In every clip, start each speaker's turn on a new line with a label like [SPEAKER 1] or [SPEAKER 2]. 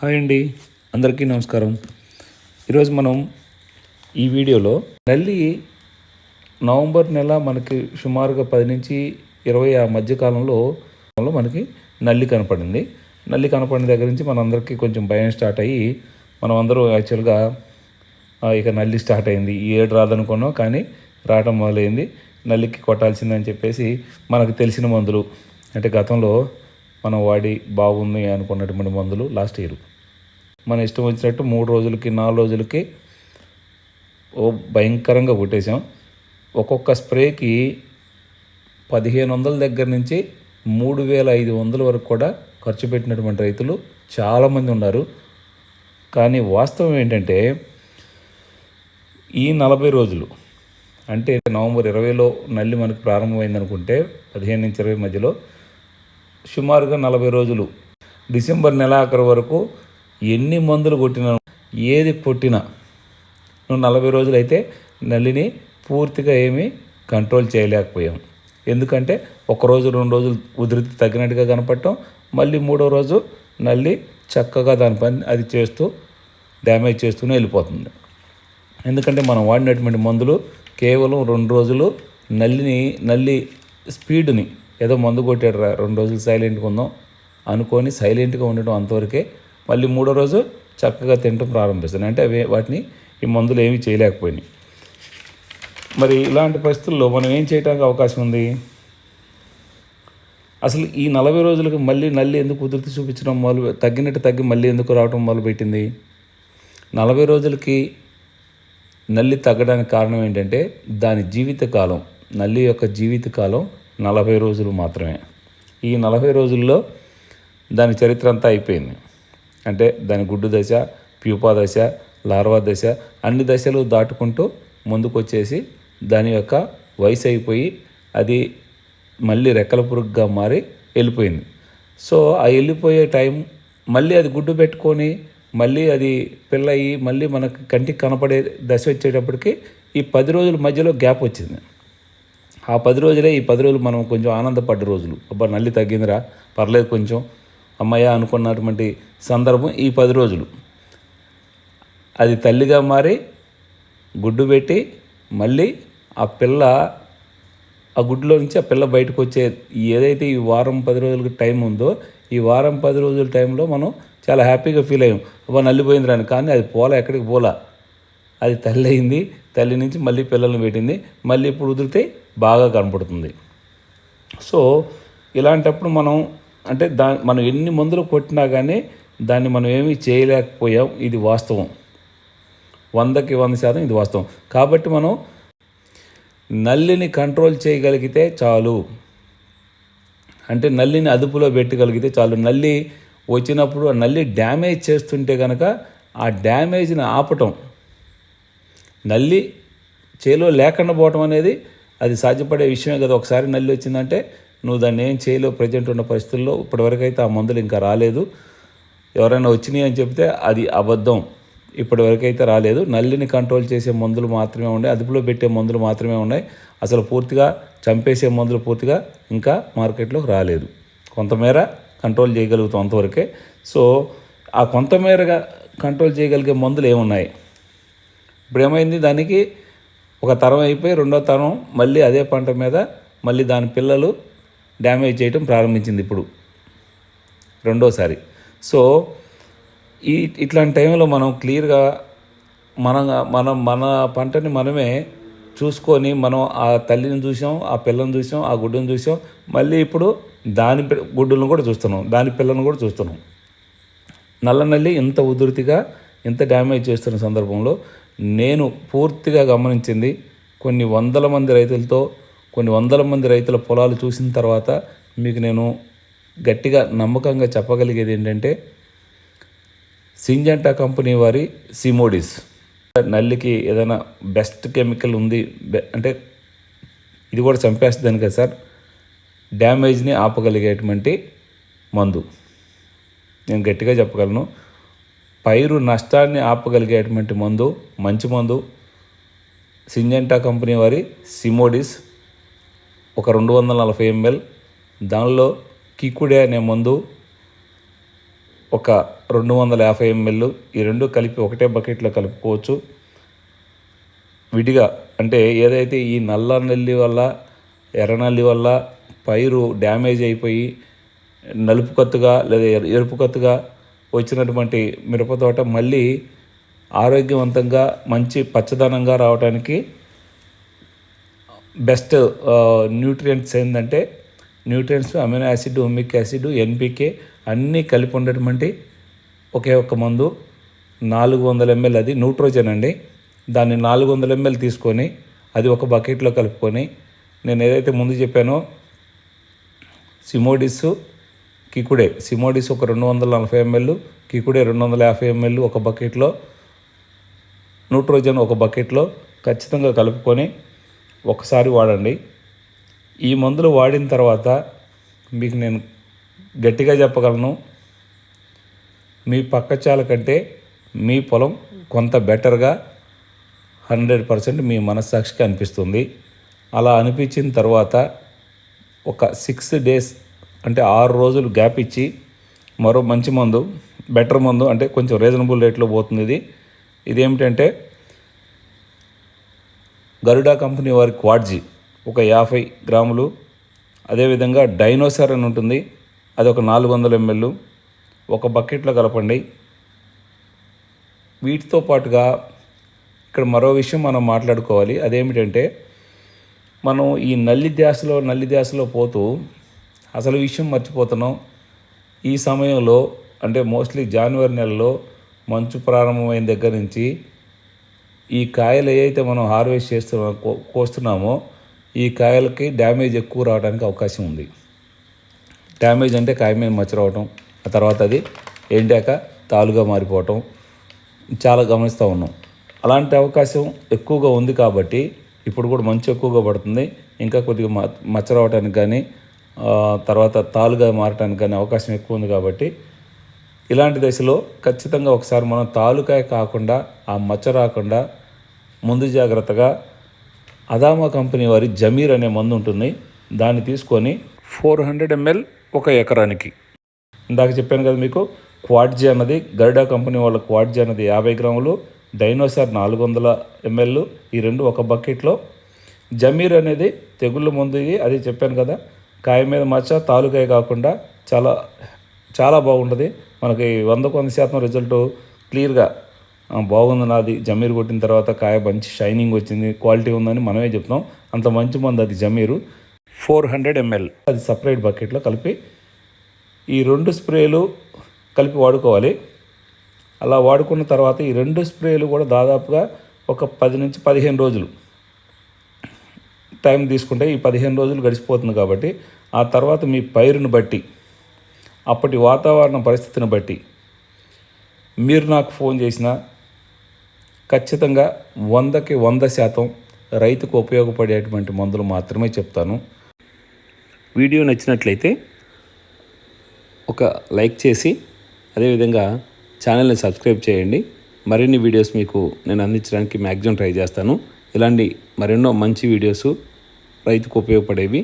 [SPEAKER 1] Hi అండి. అందరికీ నమస్కారం. ఈరోజు మనం ఈ వీడియోలో నల్లి నవంబర్ నెల మనకి సుమారుగా పది నుంచి ఇరవై ఆ మధ్య కాలంలో మనకి నల్లి కనపడింది. నల్లి కనపడిన దగ్గర నుంచి మనందరికీ కొంచెం భయం స్టార్ట్ అయ్యి మనం అందరూ యాక్చువల్గా ఇక నల్లి స్టార్ట్ అయింది. ఈ ఏడు రాదనుకున్నాం కానీ రావడం మొదలైంది. నల్లికి కొట్టాల్సిందని చెప్పేసి మనకు తెలిసిన మందులు అంటే గతంలో మనం వాడి బాగుంది అనుకున్నటువంటి మందులు లాస్ట్ ఇయర్. మన ఇష్టం వచ్చినట్టు మూడు రోజులకి నాలుగు రోజులకి ఓ భయంకరంగా కొట్టేసాం ఒక్కొక్క స్ప్రేకి పదిహేను వందల దగ్గర నుంచి మూడు వేల ఐదు వందల వరకు కూడా ఖర్చు పెట్టినటువంటి రైతులు చాలామంది ఉన్నారు. కానీ వాస్తవం ఏంటంటే ఈ నలభై రోజులు అంటే నవంబర్ ఇరవైలో నల్లి మనకు ప్రారంభమైంది అనుకుంటే పదిహేను నుంచి ఇరవై మధ్యలో సుమారుగా నలభై రోజులు డిసెంబర్ నెలాఖరు వరకు ఎన్ని మందులు కొట్టినా ఏది కొట్టినా నువ్వు నలభై రోజులు అయితే నల్లిని పూర్తిగా ఏమీ కంట్రోల్ చేయలేకపోయాం. ఎందుకంటే ఒక రోజు రెండు రోజులు ఉధృతి తగ్గినట్టుగా కనపడటం మళ్ళీ మూడో రోజు నల్లి చక్కగా దాని పని అది చేస్తూ డ్యామేజ్ చేస్తూనే వెళ్ళిపోతుంది. ఎందుకంటే మనం వాడినటువంటి మందులు కేవలం రెండు రోజులు నల్లిని నల్లి స్పీడ్ని ఏదో మందు కొట్టాడు రెండు రోజులు సైలెంట్గా ఉందాం అనుకొని సైలెంట్గా ఉండటం అంతవరకే మళ్ళీ మూడో రోజు చక్కగా తినటం ప్రారంభిస్తాను అంటే అవి వాటిని ఈ మందులు ఏమీ చేయలేకపోయినాయి. మరి ఇలాంటి పరిస్థితుల్లో మనం ఏం చేయడానికి అవకాశం ఉంది? అసలు ఈ నలభై రోజులకు మళ్ళీ నల్లి ఎందుకు కుదిరితే చూపించడం మొదలు తగ్గినట్టు తగ్గి మళ్ళీ ఎందుకు రావడం మొదలుపెట్టింది? నలభై రోజులకి నల్లి తగ్గడానికి కారణం ఏంటంటే దాని జీవితకాలం నల్లి యొక్క జీవితకాలం నలభై రోజులు మాత్రమే. ఈ నలభై రోజుల్లో దాని చరిత్ర అంతా అయిపోయింది. అంటే దాని గుడ్డు దశ ప్యూపా దశ లార్వా దశ అన్ని దశలు దాటుకుంటూ ముందుకు వచ్చేసి దాని యొక్క వయసు అయిపోయి అది మళ్ళీ రెక్కల పురుగుగా మారి వెళ్ళిపోయింది. సో ఆ వెళ్ళిపోయే టైం మళ్ళీ అది గుడ్డు పెట్టుకొని మళ్ళీ అది పిల్ల అయ్యి మళ్ళీ మనకి కంటికి కనపడే దశ వచ్చేటప్పటికి ఈ పది రోజుల మధ్యలో గ్యాప్ వచ్చింది. ఆ పది రోజులే ఈ పది రోజులు మనం కొంచెం ఆనందపడ్డ రోజులు. అబ్బా నల్లి తగ్గిందిరా పర్లేదు కొంచెం. అమ్మయ్య అనుకున్నటువంటి సందర్భం ఈ పది రోజులు. అది తల్లిగా మారి గుడ్డు పెట్టి మళ్ళీ ఆ పిల్ల ఆ గుడ్లో నుంచి ఆ పిల్ల బయటకు వచ్చే ఏదైతే ఈ వారం పది రోజులకి టైం ఉందో ఈ వారం పది రోజుల టైంలో మనం చాలా హ్యాపీగా ఫీల్ అయ్యాం. అబ్బా నల్లిపోయింది రాని కానీ అది పోలా ఎక్కడికి పోలా. అది తల్లి అయింది తల్లి నుంచి మళ్ళీ పిల్లల్ని పెట్టింది మళ్ళీ ఇప్పుడు ఉదిరితే బాగా కనపడుతుంది. సో ఇలాంటప్పుడు మనం అంటే దా మనం ఎన్ని మందులు కొట్టినా కానీ దాన్ని మనం ఏమీ చేయలేకపోయాం. ఇది వాస్తవం. వందకి వంద శాతం ఇది వాస్తవం. కాబట్టి మనం నల్లిని కంట్రోల్ చేయగలిగితే చాలు. అంటే నల్లిని అదుపులో పెట్టగలిగితే చాలు. నల్లి వచ్చినప్పుడు ఆ నల్లి డ్యామేజ్ చేస్తుంటే కనుక ఆ డ్యామేజ్ని ఆపటం. నల్లి చేలో లేకుండా పోవటం అనేది అది సాధ్యపడే విషయమే కదా. ఒకసారి నల్లి వచ్చిందంటే నువ్వు దాన్ని ఏం చేయలేవు ప్రజెంట్ ఉన్న పరిస్థితుల్లో ఇప్పటివరకు అయితే ఆ మందులు ఇంకా రాలేదు. ఎవరైనా వచ్చినాయి అని చెప్తే అది అబద్ధం. ఇప్పటివరకు అయితే రాలేదు. నల్లిని కంట్రోల్ చేసే మందులు మాత్రమే ఉన్నాయి. అదుపులో పెట్టే మందులు మాత్రమే ఉన్నాయి. అసలు పూర్తిగా చంపేసే మందులు పూర్తిగా ఇంకా మార్కెట్లోకి రాలేదు. కొంతమేర కంట్రోల్ చేయగలుగుతాం అంతవరకే. సో ఆ కొంతమేరగా కంట్రోల్ చేయగలిగే మందులు ఏమున్నాయి? ఇప్పుడు ఏమైంది? దానికి ఒక తరం అయిపోయి రెండో తరం మళ్ళీ అదే పంట మీద మళ్ళీ దాని పిల్లలు డ్యామేజ్ చేయటం ప్రారంభించింది ఇప్పుడు. రెండోసారి. సో ఈ ఇట్లాంటి టైంలో మనం క్లియర్గా మన మనం మన పంటని మనమే చూసుకొని మనం ఆ తల్లిని చూసాం ఆ పిల్లని చూసాం ఆ గుడ్డుని చూసాం మళ్ళీ ఇప్పుడు దాని గుడ్డులను కూడా చూస్తున్నాం దాని పిల్లను కూడా చూస్తున్నాం. నల్ల నల్లి ఇంత ఉధృతిగా ఇంత డ్యామేజ్ చేస్తున్న సందర్భంలో నేను పూర్తిగా గమనించింది కొన్ని వందల మంది రైతులతో కొన్ని వందల మంది రైతుల పొలాలు చూసిన తర్వాత మీకు నేను గట్టిగా నమ్మకంగా చెప్పగలిగేది ఏంటంటే సింజంటా కంపెనీ వారి సిమోడిస్. నల్లికి ఏదైనా బెస్ట్ కెమికల్ ఉంది బె- అంటే ఇది కూడా చంపేస్తుందని కదా సార్. డ్యామేజ్ని ఆపగలిగేటువంటి మందు. నేను గట్టిగా చెప్పగలను. పైరు నష్టాన్ని ఆపగలిగేటువంటి మందు మంచి మందు సింజంటా కంపెనీ వారి సిమోడిస్. ఒక రెండు వందల నలభై ఎంఎల్. దానిలో కికుడే అనే మందు ఒక రెండు వందల యాభై ఎంఎల్. ఈ రెండు కలిపి ఒకటే బకెట్లో కలుపుకోవచ్చు. విడిగా అంటే ఏదైతే ఈ నల్ల నల్లి వల్ల ఎర్ర నల్లి వల్ల పైరు డ్యామేజ్ అయిపోయి నలుపు కత్తుగా లేదా ఎరు- ఎరుపు కత్తుగా వచ్చినటువంటి మిరప తోట మళ్ళీ ఆరోగ్యవంతంగా మంచి పచ్చదనంగా రావడానికి బెస్ట్ న్యూట్రియంట్స్ ఏంటంటే nutrients amino acid humic acid NPK అన్నీ కలిపి ఉండేటువంటి ఒకే ఒక్క మందు నాలుగు వందల ఎంఎల్. అది న్యూట్రోజన్ అండి. దాన్ని నాలుగు వందల ఎంఎల్ తీసుకొని అది ఒక బకెట్లో కలుపుకొని నేను ఏదైతే ముందు చెప్పానో సిమోడిస్ కికుడే. సిమోడిస్ ఒక రెండు వందల నలభై ఎంఎల్ కికుడే రెండు వందల యాభై ఎంఎల్ ఒక బకెట్లో న్యూట్రోజన్ ఒక బకెట్లో ఖచ్చితంగా కలుపుకొని ఒకసారి వాడండి. ఈ మందులు వాడిన తర్వాత మీకు నేను గట్టిగా చెప్పగలను మీ పక్కచాల కంటే మీ పొలం కొంత బెటర్గా హండ్రెడ్ పర్సెంట్ మీ మనస్సాక్షికి అనిపిస్తుంది. అలా అనిపించిన తర్వాత ఒక సిక్స్ డేస్ అంటే ఆరు రోజులు గ్యాప్ ఇచ్చి మరో మంచి మందు బెటర్ మందు అంటే కొంచెం రీజనబుల్ రేట్లో పోతుంది ఇది. ఇదేమిటంటే గరుడా కంపెనీ వారి క్వాడ్జీ ఒక యాభై గ్రాములు. అదేవిధంగా డైనోసార్ అని ఉంటుంది. అది ఒక నాలుగు వందల ఎంఎల్. ఒక బకెట్లో కలపండి. వీటితో పాటుగా ఇక్కడ మరో విషయం మనం మాట్లాడుకోవాలి. అదేమిటంటే మనం ఈ నల్లి ధ్యాసలో నల్లి ధ్యాసలో పోతూ అసలు విషయం మర్చిపోతున్నాం. ఈ సమయంలో అంటే మోస్ట్లీ జనవరి నెలలో మంచు ప్రారంభమైన దగ్గర నుంచి ఈ కాయలు ఏవైతే మనం హార్వెస్ట్ చేస్తున్నా కో- కోస్తున్నామో ఈ కాయలకి డ్యామేజ్ ఎక్కువ రావడానికి అవకాశం ఉంది. డ్యామేజ్ అంటే కాయ మీద మచ్చ రావటం ఆ తర్వాత అది ఎండాక తాలుగా మారిపోవటం చాలా గమనిస్తూ ఉన్నాం. అలాంటి అవకాశం ఎక్కువగా ఉంది కాబట్టి ఇప్పుడు కూడా మంచు ఎక్కువగా పడుతుంది. ఇంకా కొద్దిగా మ మచ్చ రావడానికి కానీ తర్వాత తాలుగా మారటానికి కానీ అవకాశం ఎక్కువ ఉంది కాబట్టి ఇలాంటి దశలో ఖచ్చితంగా ఒకసారి మనం తాలుకాయ కాకుండా ఆ మచ్చ రాకుండా ముందు జాగ్రత్తగా అదామా కంపెనీ వారి జమీర్ అనే మందు ఉంటుంది. దాన్ని తీసుకొని ఫోర్ హండ్రెడ్ ఎంఎల్ ఒక ఎకరానికి. ఇందాక చెప్పాను కదా మీకు క్వాడ్జీ అన్నది గరిడా కంపెనీ వాళ్ళ క్వాడ్జీ అన్నది యాభై గ్రాములు డైనోసార్ నాలుగు వందల ఎంఎల్ ఈ రెండు ఒక బకెట్లో. జమీర్ అనేది తెగుళ్ళ మందు అది చెప్పాను కదా కాయ మీద మచ్చ తాలుకాయ కాకుండా చాలా చాలా బాగుంటుంది. మనకి వందకు వంద శాతం రిజల్ట్ క్లియర్గా బాగుంది నాది. జమీర్ కొట్టిన తర్వాత కాయ మంచి షైనింగ్ వచ్చింది. క్వాలిటీ ఉందని మనమే చెప్తాం అంత మంచి మంది అది జమీరు. ఫోర్ హండ్రెడ్ ఎంఎల్ అది సపరేట్ బకెట్లో కలిపి ఈ రెండు స్ప్రేలు కలిపి వాడుకోవాలి. అలా వాడుకున్న తర్వాత ఈ రెండు స్ప్రేలు కూడా దాదాపుగా ఒక పది నుంచి పదిహేను రోజులు టైం తీసుకుంటే ఈ పదిహేను రోజులు గడిచిపోతుంది కాబట్టి ఆ తర్వాత మీ పైరుని బట్టి అప్పటి వాతావరణ పరిస్థితిని బట్టి మీరు నాకు ఫోన్ చేసినా ఖచ్చితంగా వందకి వంద శాతం రైతుకు ఉపయోగపడేటువంటి మందులు మాత్రమే చెప్తాను. వీడియో నచ్చినట్లయితే ఒక లైక్ చేసి అదేవిధంగా ఛానల్ని సబ్స్క్రైబ్ చేయండి. మరిన్ని వీడియోస్ మీకు నేను అందించడానికి మ్యాక్సిమం ట్రై చేస్తాను. ఇలాంటి మరెన్నో మంచి వీడియోస్ రైతుకు ఉపయోగపడేవి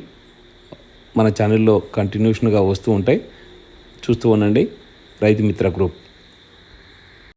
[SPEAKER 1] మన ఛానల్లో కంటిన్యూషన్గా వస్తూ ఉంటాయి. చూస్తూ ఉండండి. రైతు మిత్ర గ్రూప్.